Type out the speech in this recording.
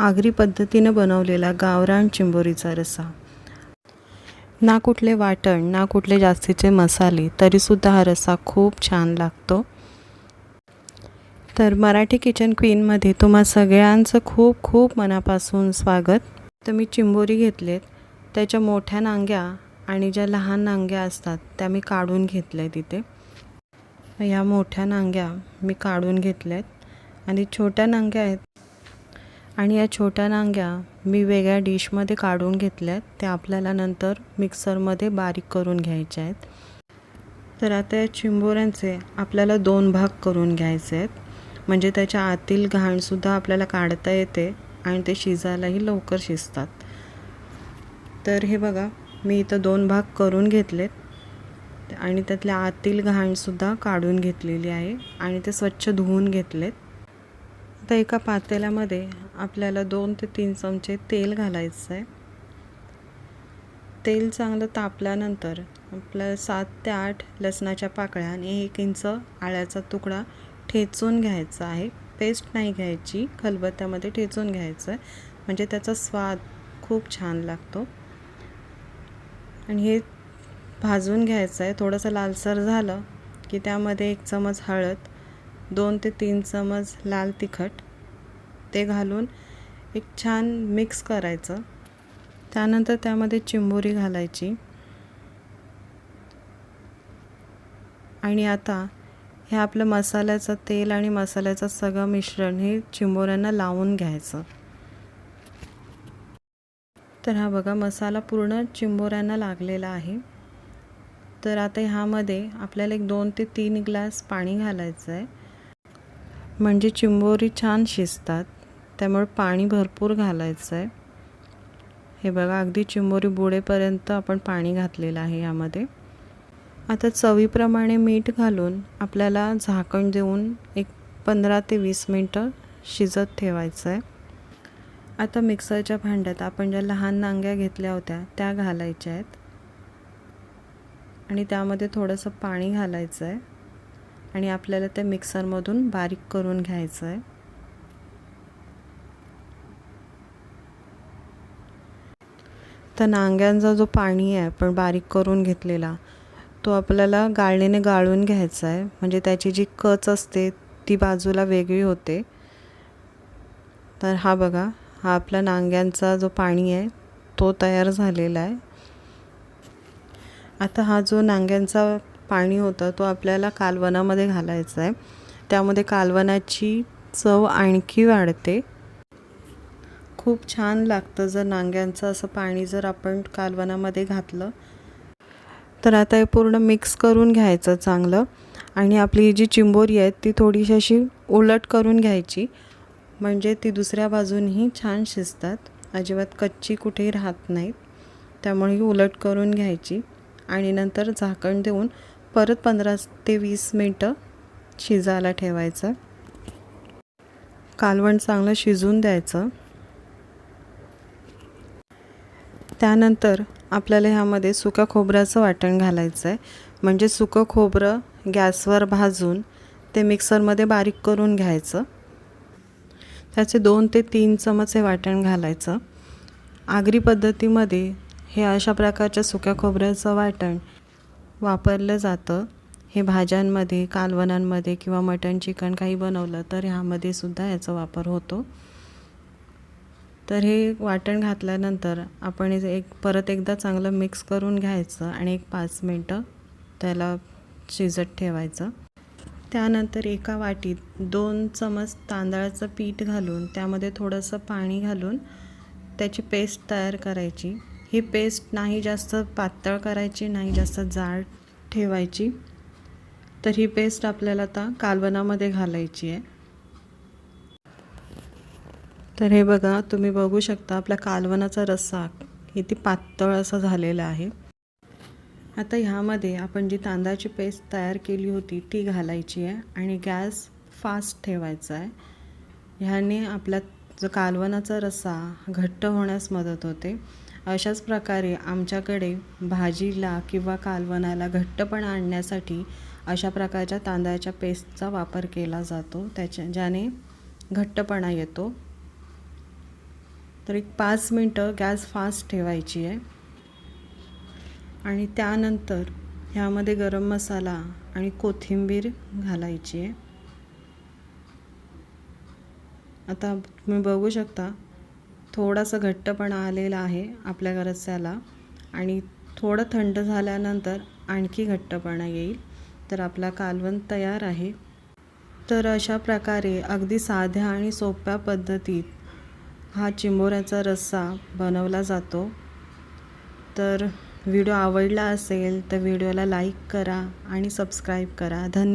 आगरी पद्धतीनं बनवलेला गावरान चिंबोरीचा रस्सा ना कुठले वाटण ना कुठले जास्तीचे मसाले तरीसुद्धा हा रस्सा खूप छान लागतो. तर मराठी किचन क्वीनमध्ये तुम्हा सगळ्यांचं खूप खूप मनापासून स्वागत. तर मी चिंबोरी घेतलेत त्याच्या मोठ्या नांग्या आणि ज्या लहान नांग्या असतात त्या मी काढून घेतल्या तिथे. ह्या मोठ्या नांग्या मी काढून घेतल्या आहेत आणि छोट्या नांग्या आहेत आणि या छोट्या नांग्या मी वेगळ्या डिशमध्ये काढून घेतल्यात. त्या आपल्याला नंतर मिक्सरमध्ये बारीक करून घ्यायच्या आहेत. तर आता या चिंबोऱ्यांचे आपल्याला दोन भाग करून घ्यायचे आहेत. म्हणजे त्याच्या आतील घाणसुद्धा आपल्याला काढता येते आणि ते शिजायलाही लवकर शिजतात. तर हे बघा मी इथं दोन भाग करून घेतलेत आणि त्यातल्या आतील घाणसुद्धा काढून घेतलेली आहे आणि ते स्वच्छ धुवून घेतलेत. आता एका पातेल्यामध्ये आपल्याला दोन ते तीन चमचे तेल घालायचं आहे. तेल चांगलं तापल्यानंतर आपलं सात ते आठ लसणाच्या पाकळ्या आणि एक इंच आळ्याचा तुकडा ठेचून घ्यायचा आहे. पेस्ट नाही घ्यायची खलबत्त्यामध्ये ठेचून घ्यायचं आहे. म्हणजे त्याचा स्वाद खूप छान लागतो. आणि हे भाजून घ्यायचं आहे. थोडंसं लालसर झालं की त्यामध्ये एक चमच हळद दोन ते तीन चमच लाल तिखट ते घालून एक छान मिक्स करायचं. त्यानंतर त्यामध्ये चिंबोरी घालायची. आणि आता हे आपलं मसाल्याचं तेल आणि मसाल्याचं सगळं मिश्रण हे चिंबोऱ्यांना लावून घ्यायचं. तर हा बघा मसाला पूर्ण चिंबोऱ्यांना लागलेला आहे. तर आता ह्यामध्ये आपल्याला एक दोन ते तीन ग्लास पाणी घालायचं आहे म्हणजे चिंबोरी छान शिजतात. त्यामुळे पाणी भरपूर घालायचं आहे हे बघा अगदी चिंबोरी बुडेपर्यंत आपण पाणी घातलेलं आहे यामध्ये. आता चवीप्रमाणे मीठ घालून आपल्याला झाकण देऊन एक पंधरा ते वीस मिनटं शिजत ठेवायचं आहे आता मिक्सरच्या भांड्यात आपण ज्या लहान नांग्या घेतल्या होत्या त्या घालायच्या आहेत. आणि त्यामध्ये थोडंसं पाणी घालायचं आहे आणि आपल्याला ते मिक्सरमधून बारीक करून घ्यायचं आहे तर नांग्यांचा जो पाणी आहे आपण बारीक करून घेतलेला तो आपल्याला गाळणीने गाळून घ्यायचा आहे. म्हणजे त्याची जी कच असते ती बाजूला वेगळी होते. तर हा बघा हा आपला नांग्यांचा जो पाणी आहे तो तयार झालेला आहे. आता हा जो नांग्यांचा पाणी होतं तो आपल्याला कालवनामध्ये घालायचा आहे. त्यामध्ये कालवनाची चव आणखी वाढते. खूप छान लागतं जर नांग्यांचं असं पाणी जर आपण कालवनामध्ये घातलं. तर आता हे पूर्ण मिक्स करून घ्यायचं चांगलं. आणि आपली जी चिंबोरी आहे ती थोडीशी अशी उलट करून घ्यायची. म्हणजे ती दुसऱ्या बाजूनही छान शिजतात. अजिबात कच्ची कुठेही राहत नाहीत. त्यामुळे ही उलट करून घ्यायची. आणि नंतर झाकण देऊन परत पंधरा ते वीस मिनटं शिजायला ठेवायचं. कालवण चांगलं शिजून द्यायचं. त्यानंतर आपल्याला ह्यामध्ये सुक्या खोबऱ्याचं वाटण घालायचं आहे म्हणजे सुकं खोबरं गॅसवर भाजून ते मिक्सरमध्ये बारीक करून घ्यायचं. त्याचे दोन ते तीन चमच हे वाटण घालायचं. आगरी पद्धतीमध्ये हे अशा प्रकारच्या सुक्या खोबऱ्याचं वाटण वापरलं जातं. हे भाज्यांमध्ये कालवनांमध्ये किंवा मटण चिकन काही बनवलं तर ह्यामध्ये सुद्धा याचा वापर होतो. तर हे वाटण घातल्यानंतर आपण एक परत एकदा चांगलं मिक्स करून घ्यायचं आणि एक पाच मिनटं त्याला शिजत ठेवायचं. त्यानंतर एका वाटीत दोन चमच तांदळाचं पीठ घालून त्यामध्ये थोडंसं पाणी घालून त्याची पेस्ट तयार करायची. ही पेस्ट नाही जास्त पातळ करायची नाही जास्त जाड ठेवायची. तर ही पेस्ट आपल्याला आता कालवनामध्ये घालायची आहे. तर हे बघा तुम्ही बघू शकता आपला कालवनाचा रस्सा किती पातळ असा झालेला आहे. आता ह्यामध्ये आपण जी तांदळाची पेस्ट तयार केली होती ती घालायची आहे आणि गॅस फास्ट ठेवायचा आहे. ह्याने आपला जो कालवनाचा रस्सा घट्ट होण्यास मदत होते. अशाच प्रकारे आमच्याकडे भाजीला किंवा कालवनाला घट्टपणा आणण्यासाठी अशा प्रकारच्या तांदळाच्या पेस्टचा वापर केला जातो त्याच्या ज्याने घट्टपणा येतो. तर एक पाच मिनटं गॅस फास्ट ठेवायची आहे. आणि त्यानंतर ह्यामध्ये गरम मसाला आणि कोथिंबीर घालायची आहे. आता तुम्ही बघू शकता थोडासा घट्टपणा आलेला आहे आपल्या गरच्याला आणि थोडं थंड झाल्यानंतर आणखी घट्टपणा येईल. तर आपला कालवण तयार आहे. तर अशा प्रकारे अगदी साध्या आणि सोप्या पद्धतीत हा चिंबोऱ्याचा रस्सा बनवला जातो. तर व्हिडिओ आवडला असेल तर व्हिडिओला लाईक करा आणि सबस्क्राईब करा. धन्यवाद.